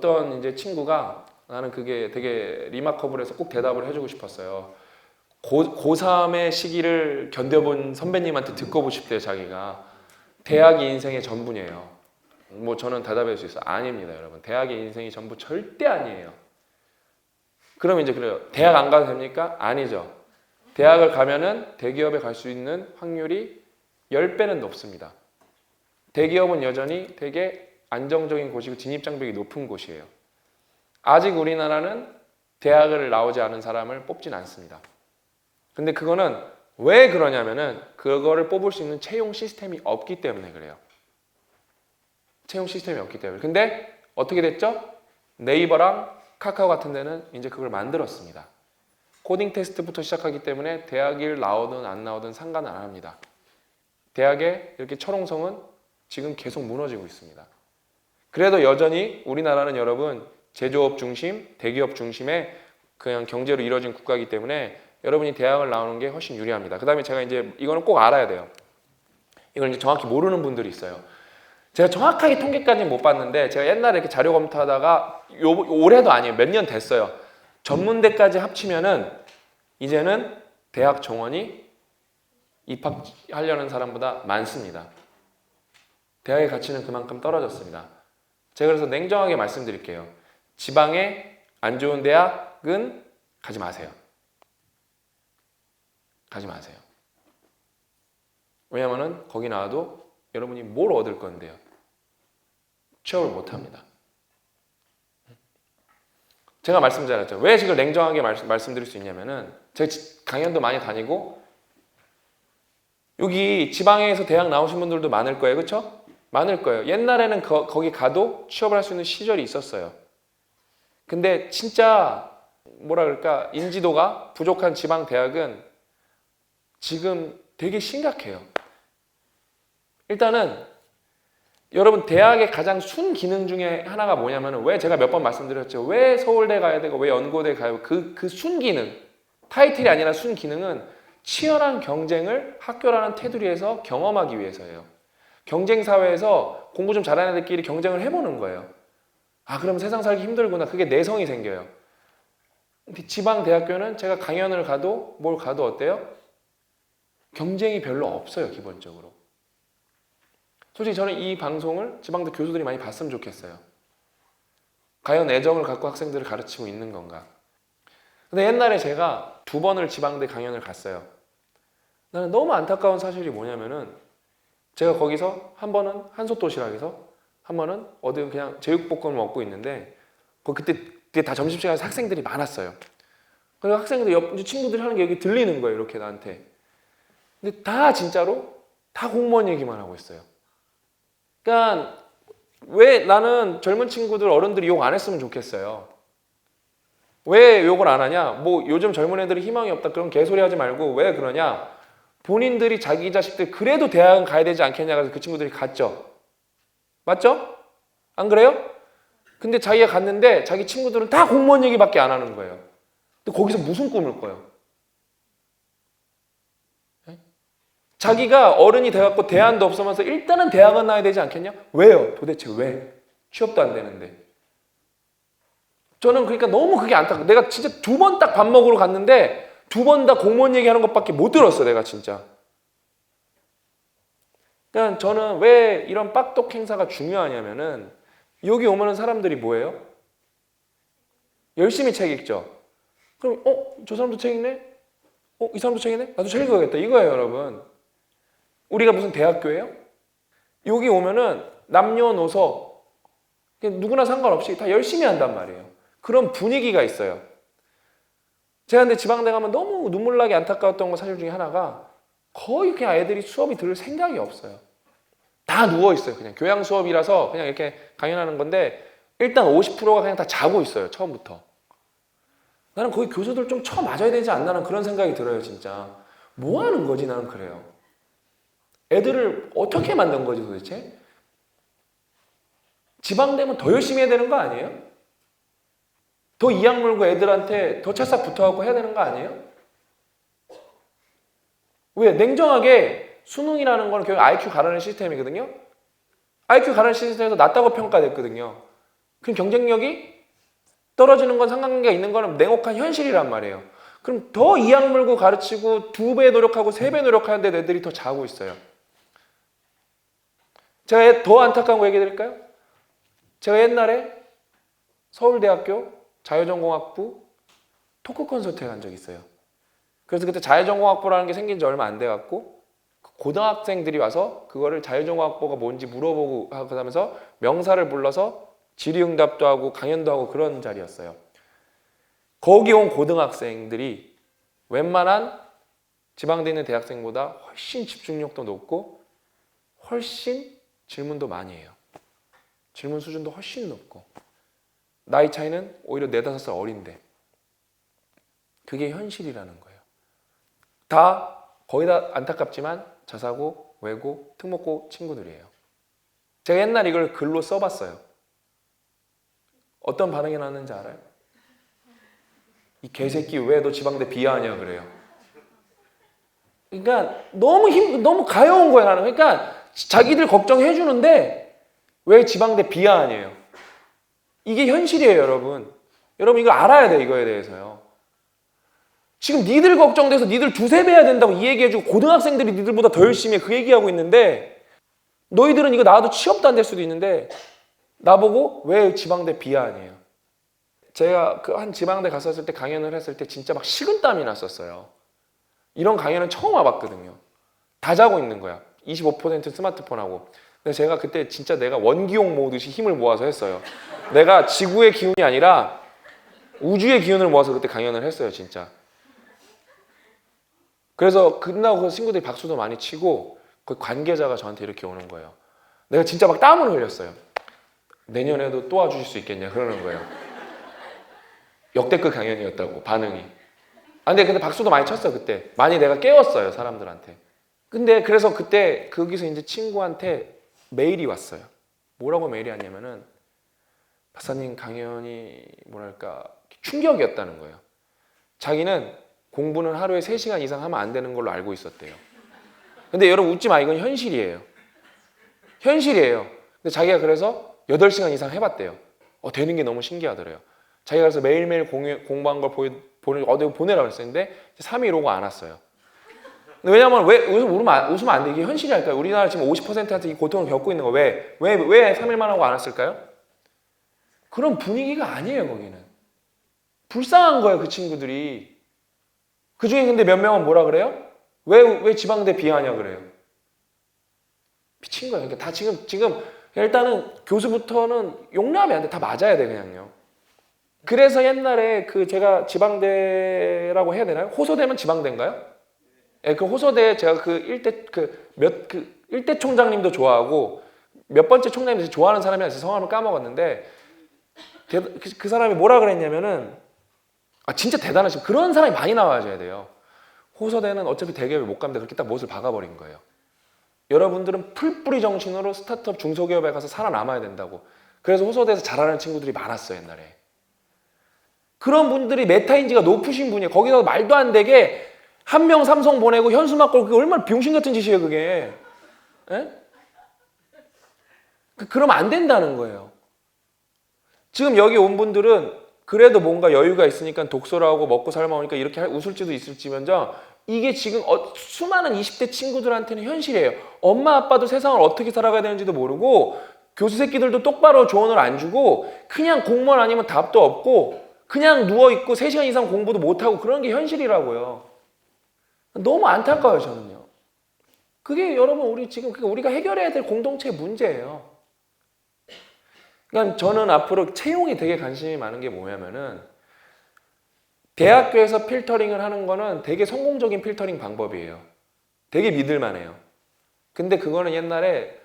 어떤 이제 친구가 나는 그게 되게 리마커블해서 꼭 대답을 해주고 싶었어요. 고, 고3의 시기를 견뎌본 선배님한테 듣고 보고 싶대요, 자기가. 대학이 인생의 전부네요. 뭐 저는 대답할 수 있어요. 아닙니다, 여러분. 대학의 인생이 전부 절대 아니에요. 그럼 이제 그래요. 대학 안 가도 됩니까? 아니죠. 대학을 가면은 대기업에 갈 수 있는 확률이 10배는 높습니다. 대기업은 여전히 되게 안정적인 곳이고 진입 장벽이 높은 곳이에요. 아직 우리나라는 대학을 나오지 않은 사람을 뽑진 않습니다. 근데 그거는 왜 그러냐면은 그거를 뽑을 수 있는 채용 시스템이 없기 때문에 그래요. 채용 시스템이 없기 때문에. 근데 어떻게 됐죠? 네이버랑 카카오 같은 데는 이제 그걸 만들었습니다. 코딩 테스트부터 시작하기 때문에 대학을 나오든 안 나오든 상관은 안 합니다. 대학의 이렇게 철옹성은 지금 계속 무너지고 있습니다. 그래도 여전히 우리나라는 여러분 제조업 중심, 대기업 중심의 그냥 경제로 이루어진 국가이기 때문에 여러분이 대학을 나오는 게 훨씬 유리합니다. 그 다음에 제가 이제 이거는 꼭 알아야 돼요. 이걸 이제 정확히 모르는 분들이 있어요. 제가 정확하게 통계까지는 못 봤는데 제가 옛날에 이렇게 자료 검토하다가 요, 올해도 아니에요. 몇 년 됐어요. 전문대까지 합치면은 이제는 대학 정원이 입학하려는 사람보다 많습니다. 대학의 가치는 그만큼 떨어졌습니다. 제가 그래서 냉정하게 말씀드릴게요. 지방에 안 좋은 대학은 가지 마세요. 가지 마세요. 왜냐면은 거기 나와도 여러분이 뭘 얻을 건데요. 취업을 못 합니다. 제가 말씀드렸죠. 왜 지금 냉정하게 말씀, 말씀드릴 수 있냐면은 제가 지- 강연도 많이 다니고 여기 지방에서 대학 나오신 분들도 많을 거예요. 그렇죠? 많을 거예요. 옛날에는 거, 거기 가도 취업을 할 수 있는 시절이 있었어요. 근데 진짜 뭐라 그럴까 인지도가 부족한 지방 대학은 지금 되게 심각해요. 일단은 여러분 대학의 가장 순 기능 중에 하나가 뭐냐면은 왜 제가 몇 번 말씀드렸죠. 왜 서울대 가야 되고 왜 연고대 가요? 그 그 순 기능 타이틀이 아니라 순 기능은 치열한 경쟁을 학교라는 테두리에서 경험하기 위해서예요. 경쟁 사회에서 공부 좀 잘하는 애들끼리 경쟁을 해보는 거예요. 아 그럼 세상 살기 힘들구나. 그게 내성이 생겨요. 지방 대학교는 제가 강연을 가도 뭘 가도 어때요? 경쟁이 별로 없어요 기본적으로. 솔직히 저는 이 방송을 지방대 교수들이 많이 봤으면 좋겠어요. 과연 애정을 갖고 학생들을 가르치고 있는 건가? 근데 옛날에 제가 두 번을 지방대 강연을 갔어요. 나는 너무 안타까운 사실이 뭐냐면은 제가 거기서 한 번은 한솥 도시락에서 한 번은 어디 그냥 제육볶음을 먹고 있는데 그 그때 그때 다 점심시간에 학생들이 많았어요. 그리고 학생들 옆 친구들이 하는 게 여기 들리는 거예요. 이렇게 나한테. 근데 다 진짜로 다 공무원 얘기만 하고 있어요. 그러니까 왜 나는 젊은 친구들 어른들이 욕 안 했으면 좋겠어요. 왜 욕을 안 하냐? 뭐 요즘 젊은 애들이 희망이 없다 그런 개소리 하지 말고 왜 그러냐? 본인들이 자기 자식들 그래도 대학은 가야 되지 않겠냐 그래서 그 친구들이 갔죠. 맞죠? 안 그래요? 근데 자기가 갔는데 자기 친구들은 다 공무원 얘기밖에 안 하는 거예요. 근데 거기서 무슨 꿈을 꿔요? 네? 자기가 어른이 돼갖고 대안도 없으면서 일단은 대학은 나야 되지 않겠냐? 왜요? 도대체 왜? 취업도 안 되는데. 저는 그러니까 너무 그게 안타까. 내가 진짜 두 번 딱 밥 먹으러 갔는데 두 번 다 공무원 얘기하는 것밖에 못 들었어, 내가 진짜. 그러니까 저는 왜 이런 빡독 행사가 중요하냐면은 여기 오면은 사람들이 뭐예요? 열심히 책 읽죠. 그럼 어, 저 사람도 책 읽네? 어, 이 사람도 책 읽네? 나도 책 읽어야겠다. 이거예요, 여러분. 우리가 무슨 대학교예요? 여기 오면은 남녀노소 그냥 누구나 상관없이 다 열심히 한단 말이에요. 그런 분위기가 있어요. 제가 근데 지방대 가면 너무 눈물 나게 안타까웠던 거 사실 중에 하나가 거의 그냥 애들이 수업이 들을 생각이 없어요. 다 누워 있어요. 그냥 교양 수업이라서 그냥 이렇게 강연하는 건데 일단 50%가 그냥 다 자고 있어요. 처음부터. 나는 거기 교수들 좀 쳐 맞아야 되지 않나는 그런 생각이 들어요, 진짜. 뭐 하는 거지? 나는 그래요. 애들을 어떻게 만든 거지 도대체? 지방되면 더 열심히 해야 되는 거 아니에요? 더 이악 물고 애들한테 더 찰싹 붙어갖고 해야 되는 거 아니에요? 왜? 냉정하게 수능이라는 거는 결국 IQ 가르는 시스템이거든요. IQ 가르는 시스템에서 낮다고 평가됐거든요. 그럼 경쟁력이 떨어지는 건 상관관계가 있는 거는 냉혹한 현실이란 말이에요. 그럼 더 이악 물고 가르치고 두 배 노력하고 세 배 노력하는데 애들이 더 자고 있어요. 제가 더 안타까운 거 얘기해 드릴까요? 제가 옛날에 서울대학교 자유전공학부 토크 콘서트에 간 적이 있어요. 그래서 그때 자유전공학부라는 게 생긴 지 얼마 안 돼 갖고 고등학생들이 와서 그거를 자유전공학부가 뭔지 물어보고 하면서 명사를 불러서 질의응답도 하고 강연도 하고 그런 자리였어요. 거기 온 고등학생들이 웬만한 지방대 있는 대학생보다 훨씬 집중력도 높고 훨씬 질문도 많이 해요. 질문 수준도 훨씬 높고 나이 차이는 오히려 네다섯 살 어린데 그게 현실이라는 거예요. 다 거의 다 안타깝지만 저사고, 외고, 특목고 친구들이에요. 제가 옛날 이걸 글로 써봤어요. 어떤 반응이 나왔는지 알아요? 이 개새끼 왜 너 지방대 비하하냐 그래요. 그러니까 너무 힘 너무 가여운 거야 나는. 그러니까 자기들 걱정해 주는데 왜 지방대 비하하냐요. 이게 현실이에요, 여러분. 여러분 이걸 알아야 돼 이거에 대해서요. 지금 니들 걱정돼서 니들 두세 배 해야 된다고 이 얘기해주고 고등학생들이 니들보다 더 열심히 해 그 얘기하고 있는데 너희들은 이거 나와도 취업도 안 될 수도 있는데 나보고 왜 지방대 비하하냐요. 제가 그 한 지방대 갔었을 때 강연을 했을 때 진짜 막 식은땀이 났었어요. 이런 강연은 처음 와봤거든요. 다 자고 있는 거야. 25% 스마트폰하고. 근데 제가 그때 진짜 내가 원기용 모으듯이 힘을 모아서 했어요. 내가 지구의 기운이 아니라 우주의 기운을 모아서 그때 강연을 했어요, 진짜. 그래서 끝나고 그 친구들이 박수도 많이 치고 그 관계자가 저한테 이렇게 오는 거예요. 내가 진짜 막 땀을 흘렸어요. 내년에도 또 와주실 수 있겠냐 그러는 거예요. 역대급 강연이었다고 반응이. 아 근데 근데 박수도 많이 쳤어 그때. 많이 내가 깨웠어요 사람들한테. 근데 그래서 그때 거기서 이제 친구한테 메일이 왔어요. 뭐라고 메일이 왔냐면은 박사님 강연이 뭐랄까 충격이었다는 거예요. 자기는 공부는 하루에 3시간 이상 하면 안 되는 걸로 알고 있었대요. 근데 여러분 웃지 마. 이건 현실이에요. 현실이에요. 근데 자기가 그래서 8시간 이상 해봤대요. 어, 되는 게 너무 신기하더래요. 자기가 그래서 매일매일 공유, 공부한 걸 보내라고 했었는데 3일 오고 안 왔어요. 왜냐면 왜 웃으면, 안- 웃으면 안 돼. 이게 현실이랄까요. 우리나라 지금 50%한테 이 고통을 겪고 있는 거 왜? 왜, 왜 3일만 하고 안 왔을까요? 그런 분위기가 아니에요, 거기는. 불쌍한 거예요, 그 친구들이. 그 중에 근데 몇 명은 뭐라 그래요? 왜, 왜 지방대 비하냐 그래요? 미친 거예요. 그러니까 다 지금, 지금, 일단은 교수부터는 용납이 안 돼. 다 맞아야 돼, 그냥요. 그래서 옛날에 그 제가 지방대라고 해야 되나요? 호소대면 지방대인가요? 예, 그 호소대 제가 그 일대 그몇그 일대 총장님도 좋아하고 몇 번째 총장님도 좋아하는 사람이 있어서 성함을 까먹었는데 대- 그, 그 사람이 뭐라 그랬냐면은 아 진짜 대단하시고 그런 사람이 많이 나와줘야 돼요. 호소대는 어차피 대기업에 못 가는데 그렇게 딱 못을 박아버린 거예요. 여러분들은 풀뿌리 정신으로 스타트업 중소기업에 가서 살아남아야 된다고. 그래서 호소대에서 잘하는 친구들이 많았어 옛날에. 그런 분들이 메타인지가 높으신 분이에요. 거기서 말도 안 되게 한 명 삼성 보내고 현수막 걸고 그게 얼마나 병신 같은 짓이에요 그게. 예? 그, 그러면 안 된다는 거예요. 지금 여기 온 분들은 그래도 뭔가 여유가 있으니까 독서를 하고 먹고 살아먹으니까 이렇게 할- 웃을지도 있을지면서 이게 지금 어- 수많은 20대 친구들한테는 현실이에요. 엄마 아빠도 세상을 어떻게 살아가야 되는지도 모르고 교수 새끼들도 똑바로 조언을 안 주고 그냥 공무원 아니면 답도 없고 그냥 누워 있고 3시간 이상 공부도 못 하고 그런 게 현실이라고요. 너무 안타까워요, 저는요. 그게 여러분 우리 지금 우리가 해결해야 될 공동체의 문제예요. 그러니까 저는 앞으로 채용이 되게 관심이 많은 게 뭐냐면은 대학교에서 필터링을 하는 거는 되게 성공적인 필터링 방법이에요. 되게 믿을만해요. 근데 그거는 옛날에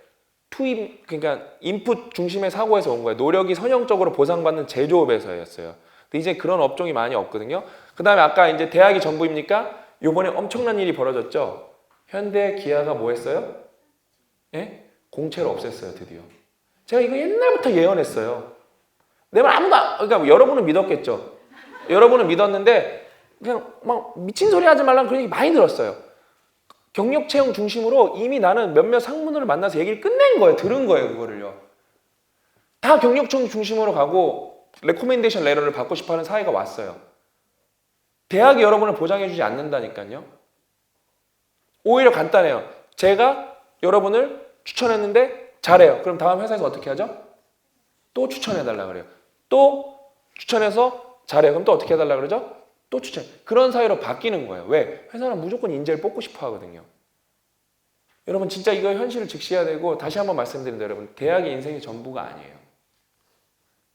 투입 그러니까 인풋 중심의 사고에서 온 거예요. 노력이 선형적으로 보상받는 제조업에서였어요. 근데 이제 그런 업종이 많이 없거든요. 그 다음에 아까 이제 대학이 전부입니까? 요번에 엄청난 일이 벌어졌죠. 현대 기아가 뭐 했어요? 예? 공채를 없앴어요, 드디어. 제가 이거 옛날부터 예언했어요. 내 말 아무도 안- 그러니까 여러분은 믿었겠죠. 여러분은 믿었는데 그냥 막 미친 소리 하지 말라는 그런 얘기 많이 들었어요. 경력 채용 중심으로 이미 나는 몇몇 상무들을 만나서 얘기를 끝낸 거예요. 들은 거예요, 그거를요. 다 경력청 중심으로 가고 레코멘데이션 레터를 받고 싶어 하는 사회가 왔어요. 대학이 여러분을 보장해주지 않는다니까요. 오히려 간단해요. 제가 여러분을 추천했는데 잘해요. 그럼 다음 회사에서 어떻게 하죠? 또 추천해달라 그래요. 또 추천해서 잘해요. 그럼 또 어떻게 해달라 그러죠? 또 추천. 그런 사회로 바뀌는 거예요. 왜? 회사는 무조건 인재를 뽑고 싶어 하거든요. 여러분 진짜 이거 현실을 직시해야 되고 다시 한번 말씀드린다 여러분 대학이 인생의 전부가 아니에요.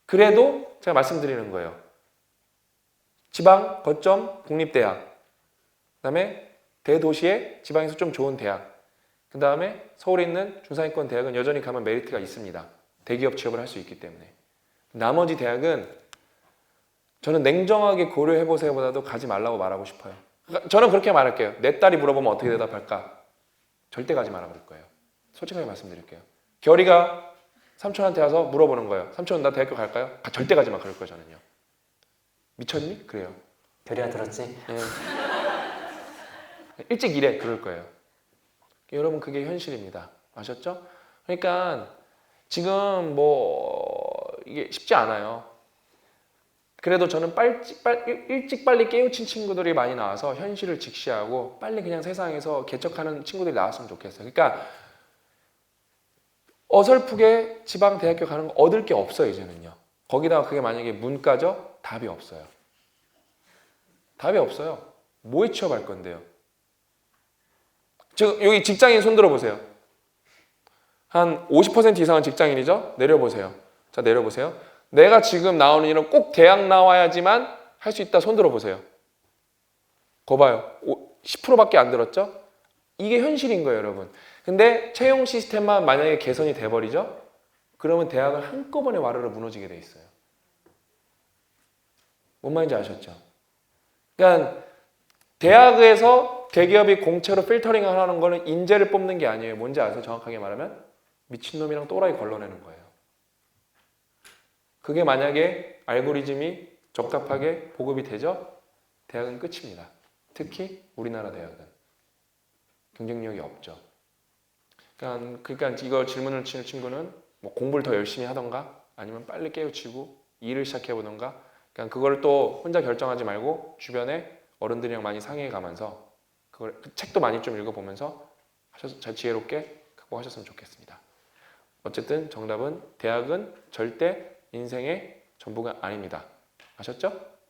그래도 제가 말씀드리는 거예요. 지방 거점 국립대학 그다음에 대도시의 지방에서 좀 좋은 대학 그 다음에 서울에 있는 중상위권 대학은 여전히 가면 메리트가 있습니다. 대기업 취업을 할 수 있기 때문에 나머지 대학은 저는 냉정하게 고려해 보세요보다도 가지 말라고 말하고 싶어요. 그러니까 저는 그렇게 말할게요. 내 딸이 물어보면 어떻게 대답할까? 절대 가지 말아 그럴 거예요. 솔직하게 말씀드릴게요. 결이가 삼촌한테 와서 물어보는 거예요. 삼촌 나 대학교 갈까요? 가- 절대 가지 마 그럴 거예요 저는요. 미쳤니? 그래요. 별이야 들었지? 예. 일찍 일해 그럴 거예요. 여러분 그게 현실입니다. 아셨죠? 그러니까 지금 뭐 이게 쉽지 않아요. 그래도 저는 빨찍 빨 일- 일찍 빨리 깨우친 친구들이 많이 나와서 현실을 직시하고 빨리 그냥 세상에서 개척하는 친구들이 나왔으면 좋겠어요. 그러니까 어설프게 지방 대학교 가는 거 얻을 게 없어요 이제는요. 거기다가 그게 만약에 문과죠? 답이 없어요. 답이 없어요. 뭐에 취업할 건데요? 지금 여기 직장인 손 들어 보세요. 한 50% 이상은 직장인이죠? 내려보세요. 자, 내려보세요. 내가 지금 나오는 일은 꼭 대학 나와야지만 할 수 있다 손 들어 보세요. 거 봐요. 10%밖에 안 들었죠? 이게 현실인 거예요, 여러분. 근데 채용 시스템만 만약에 개선이 돼버리죠? 그러면 대학은 한꺼번에 와르르 무너지게 돼 있어요. 뭔 말인지 아셨죠? 그러니까 대학에서 대기업이 공채로 필터링 하는 거는 인재를 뽑는 게 아니에요. 뭔지 아세요? 정확하게 말하면 미친놈이랑 또라이 걸러내는 거예요. 그게 만약에 알고리즘이 적답하게 보급이 되죠? 대학은 끝입니다. 특히 우리나라 대학은 경쟁력이 없죠. 그러니까, 그러니까 이거 질문을 치는 친구는 뭐 공부를 더 열심히 하던가 아니면 빨리 깨우치고 일을 시작해 보던가 그러니까 그걸 또 혼자 결정하지 말고 주변에 어른들이랑 많이 상의해 가면서 그걸 그 책도 많이 좀 읽어보면서 하셔서 잘 지혜롭게 극복하셨으면 좋겠습니다. 어쨌든 정답은 대학은 절대 인생의 전부가 아닙니다. 아셨죠?